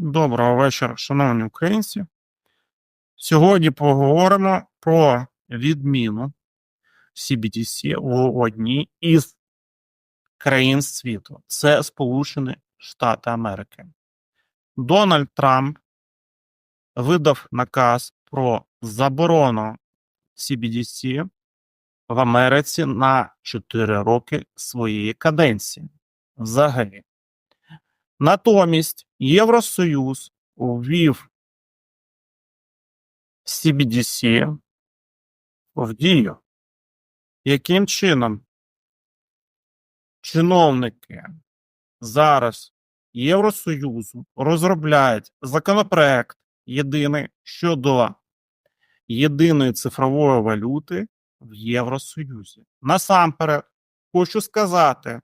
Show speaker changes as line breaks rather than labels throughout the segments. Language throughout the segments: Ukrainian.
Доброго вечора, шановні українці. Сьогодні поговоримо про відміну CBDC в одній із країн світу. Це Сполучені Штати Америки. Дональд Трамп видав наказ про заборону CBDC в Америці на 4 роки своєї каденції. Взагалі. Натомість Євросоюз ввів CBDC в дію. Яким чином чиновники зараз Євросоюзу розробляють законопроект єдиний щодо єдиної цифрової валюти в Євросоюзі? Насамперед, хочу сказати,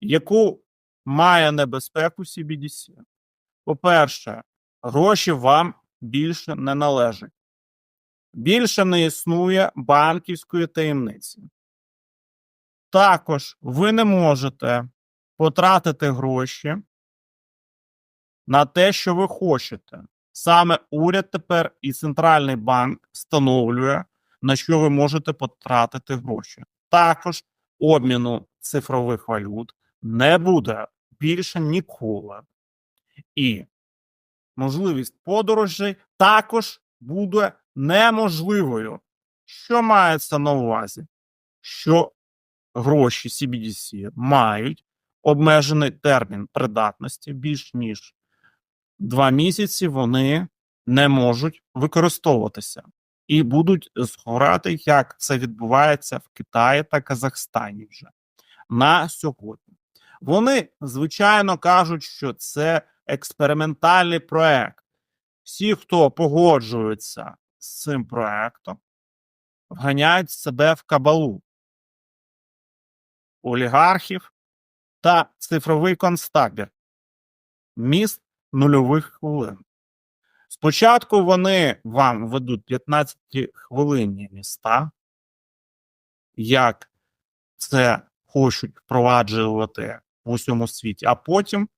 яку має небезпеку CBDC. По-перше, гроші вам більше не належать. Більше не існує банківської таємниці. Також ви не можете потратити гроші на те, що ви хочете. Саме уряд тепер і центральний банк встановлює, на що ви можете потратити гроші. Також обміну цифрових валют не буде більше ніколи. І можливість подорожей також буде неможливою. Що мається на увазі? Що гроші CBDC мають обмежений термін придатності більш ніж два місяці вони не можуть використовуватися і будуть згорати, як це відбувається в Китаї та Казахстані вже на сьогодні. Вони, звичайно, кажуть, що це експериментальний проект. Всі, хто погоджується з цим проектом, вганяють себе в кабалу олігархів та цифровий концтабір міст нульових хвилин. Спочатку вони вам ведуть 15 хвилинні міста, як це хочуть впроваджувати в усьому світі, а потім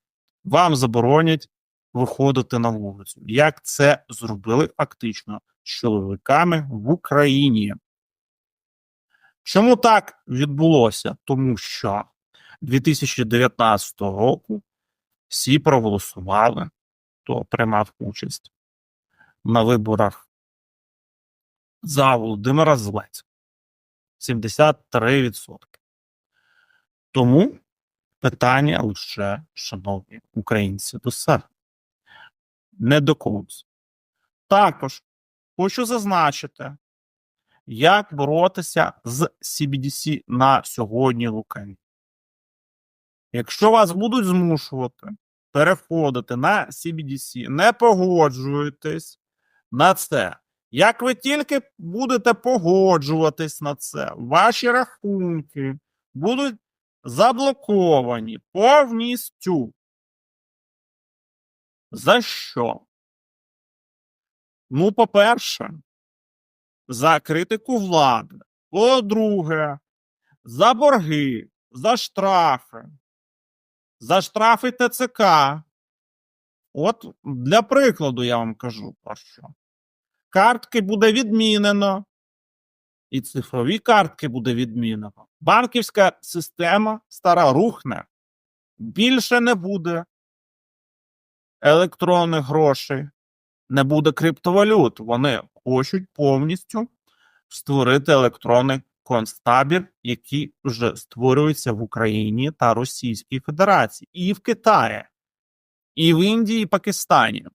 вам заборонять виходити на вулицю. Як це зробили фактично з чоловіками в Україні? Чому так відбулося? Тому що 2019 року всі проголосували, хто приймав участь на виборах за Володимира Зеленського. 73%. Тому питання лише, шановні українці, до себе. Не до когось. Також хочу зазначити, як боротися з CBDC на сьогодні в Україні. Якщо вас будуть змушувати переходити на CBDC, не погоджуєтесь на це. Як ви тільки будете погоджуватись на це, ваші рахунки будуть заблоковані повністю. За що? Ну, по-перше, за критику влади. По-друге, за борги, за штрафи, за штрафи ТЦК. От для прикладу я вам кажу про що. Картки буде відмінено, і цифрові картки буде відмінено. Банківська система стара рухне. Більше не буде електронних грошей, не буде криптовалют. Вони хочуть повністю створити електронний концтабір, який вже створюється в Україні та Російській Федерації, і в Китаї, і в Індії, і Пакистані.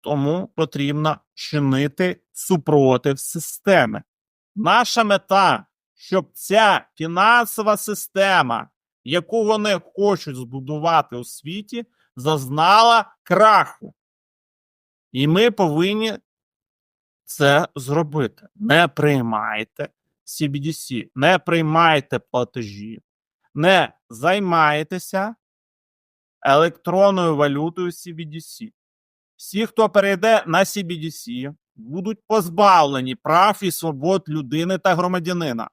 Тому потрібно чинити супротив системи. Наша мета, щоб ця фінансова система, яку вони хочуть збудувати у світі, зазнала краху. І ми повинні це зробити. Не приймайте CBDC, не приймайте платежі, не займайтеся електронною валютою CBDC. Всі, хто перейде на CBDC, будуть позбавлені прав і свобод людини та громадянина.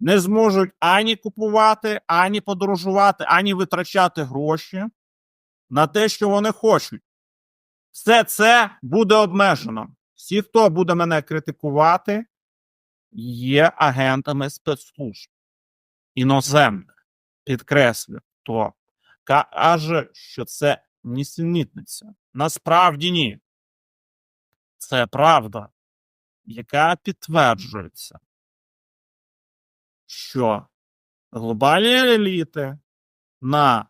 Не зможуть ані купувати, ані подорожувати, ані витрачати гроші на те, що вони хочуть. Все це буде обмежено. Всі, хто буде мене критикувати, є агентами спецслужб іноземних. Підкреслю, хто каже, що це нісенітниця. Насправді ні. Це правда, яка підтверджується, що глобальні еліти на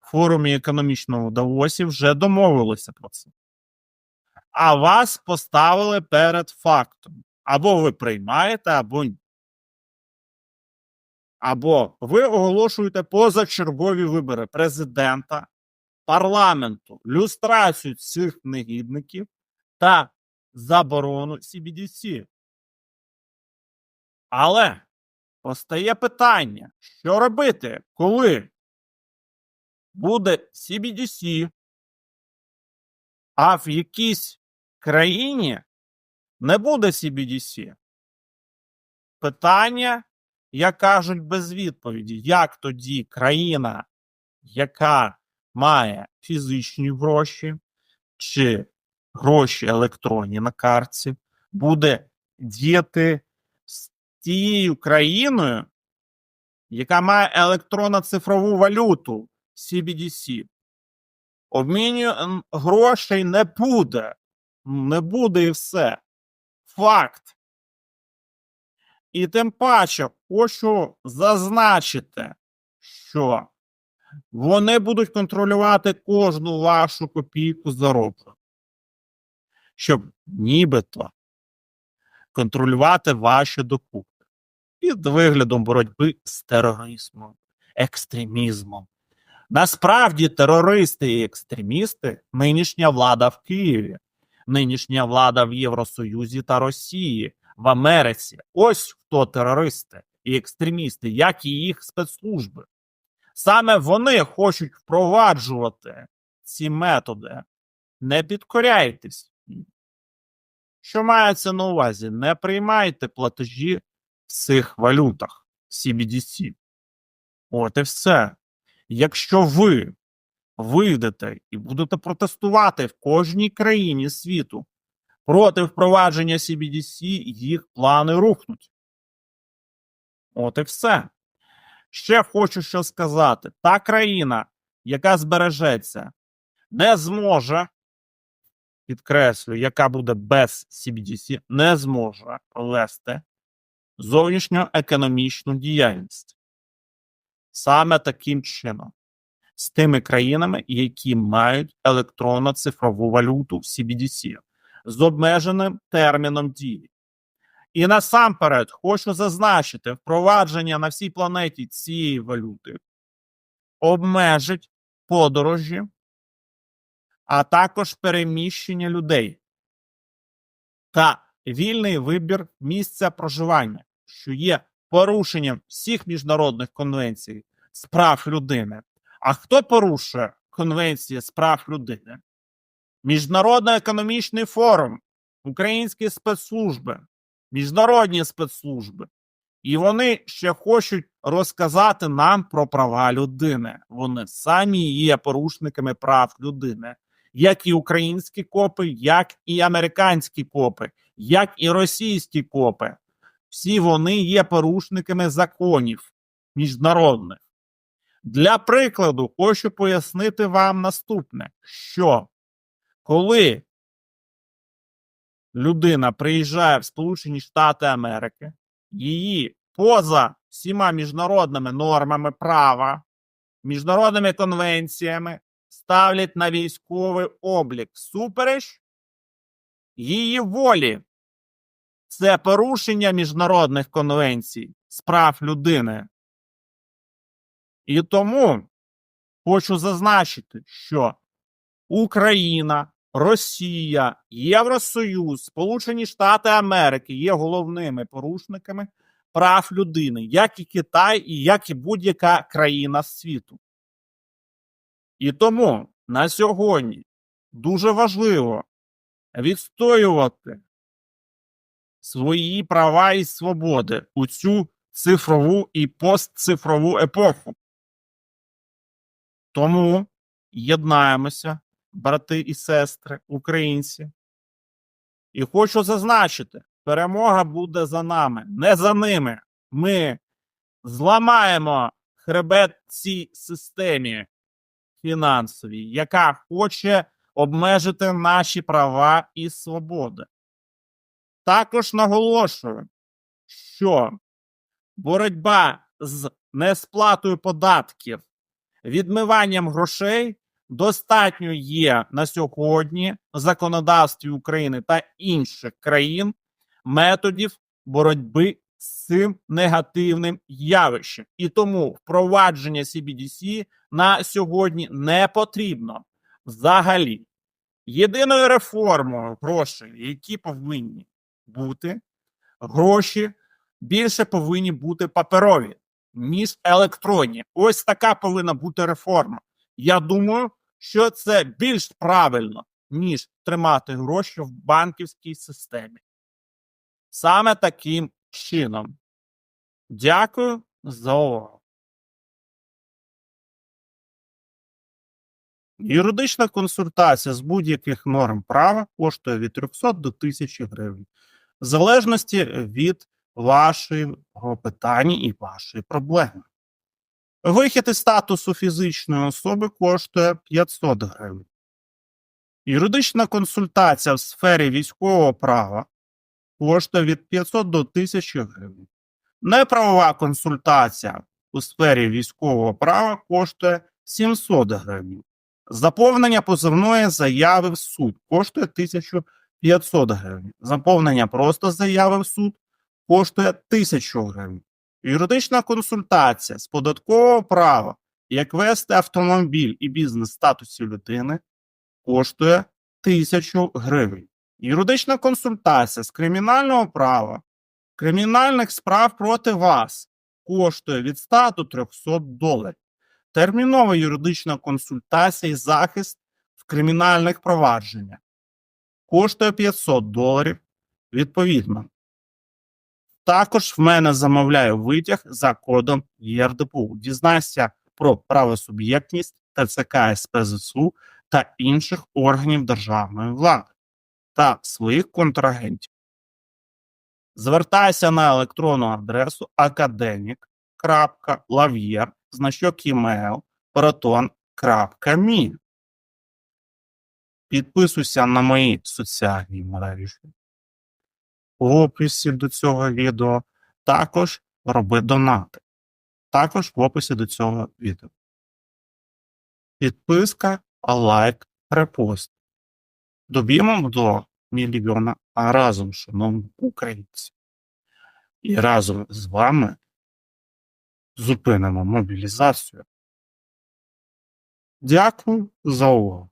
форумі економічного Давосі вже домовилися про це. А вас поставили перед фактом. Або ви приймаєте, або ні. Або ви оголошуєте позачергові вибори президента, парламенту, люстрацію цих негідників та заборону CBDC. Але постає питання, що робити, коли буде CBDC, а в якійсь країні не буде CBDC? Питання, як кажуть, без відповіді. Як тоді країна, яка має фізичні гроші чи гроші електронні на картці, буде діяти з тією країною, яка має електронно-цифрову валюту CBDC. Обмінює м, грошей не буде. Не буде і все. Факт. І тим паче хочу зазначити, що вони будуть контролювати кожну вашу копійку зароблення, щоб нібито контролювати ваші докупи під виглядом боротьби з тероризмом, екстремізмом. Насправді терористи і екстремісти нинішня влада в Києві, нинішня влада в Євросоюзі та Росії, в Америці. Ось хто терористи і екстремісти, як і їх спецслужби. Саме вони хочуть впроваджувати ці методи. Не підкоряйтесь. Що мається на увазі? Не приймайте платежі в цих валютах CBDC. От і все. Якщо ви вийдете і будете протестувати в кожній країні світу проти впровадження CBDC, їх плани рухнуть. От і все. Ще хочу що сказати: та країна, яка збережеться, не зможе, підкреслю, яка буде без CBDC, не зможе вести зовнішньоекономічну діяльність. Саме таким чином, з тими країнами, які мають електронно-цифрову валюту в CBDC з обмеженим терміном дії. І насамперед хочу зазначити, впровадження на всій планеті цієї валюти обмежить подорожі, а також переміщення людей та вільний вибір місця проживання, що є порушенням всіх міжнародних конвенцій з прав людини. А хто порушує конвенції з прав людини? Міжнародний економічний форум, українські спецслужби, міжнародні спецслужби. І вони ще хочуть розказати нам про права людини. Вони самі є порушниками прав людини, як і українські копи, як і американські копи, як і російські копи. Всі вони є порушниками законів міжнародних. Для прикладу, хочу пояснити вам наступне: що коли людина приїжджає в Сполучені Штати Америки, її поза всіма міжнародними нормами права, міжнародними конвенціями ставлять на військовий облік супереч її волі. Це порушення міжнародних конвенцій з прав людини. І тому хочу зазначити, що Україна, Росія, Євросоюз, Сполучені Штати Америки є головними порушниками прав людини, як і Китай, і як і будь-яка країна світу. І тому на сьогодні дуже важливо відстоювати свої права і свободи у цю цифрову і постцифрову епоху. Тому єднаємося, брати і сестри, українці. І хочу зазначити, перемога буде за нами, не за ними. Ми зламаємо хребет цій системі фінансовій, яка хоче обмежити наші права і свободи. Також наголошую, що боротьба з несплатою податків, відмиванням грошей достатньо є на сьогодні в законодавстві України та інших країн методів боротьби з цим негативним явищем. І тому впровадження CBDC на сьогодні не потрібно взагалі. Єдиною реформою грошей, які повинні бути, гроші більше повинні бути паперові, ніж електронні. Ось така повинна бути реформа. Я думаю, що це більш правильно, ніж тримати гроші в банківській системі. Саме таким чином. Дякую за увагу. Юридична консультація з будь-яких норм права коштує від 300 до 1000 гривень, в залежності від вашого питання і вашої проблеми. Вихід із статусу фізичної особи коштує 500 гривень. Юридична консультація в сфері військового права коштує від 500 до 1000 гривень. Неправова консультація у сфері військового права коштує 700 гривень. Заповнення позовної заяви в суд коштує 1500 гривень. Заповнення просто заяви в суд коштує 1000 гривень. Юридична консультація з податкового права, як вести автомобіль і бізнес в статусі людини, коштує 1000 гривень. Юридична консультація з кримінального права, кримінальних справ проти вас коштує від 100 до 300 доларів. Термінова юридична консультація і захист в кримінальних провадженнях коштує 500 доларів відповідно. Також в мене замовляє витяг за кодом ЄРДПУ. Дізнайся про правосуб'єктність ТЦК СПЗСУ та інших органів державної влади та своїх контрагентів. Звертайся на електронну адресу academic.lavier значок email proton.me. Підписуйся на мої соціальні мережі. В описі до цього відео також роби донати. Також в описі до цього відео. Підписка, лайк, репост. Доб'ємо до мільйона разом, шановні українці. І разом з вами зупинимо мобілізацію. Дякую за увагу.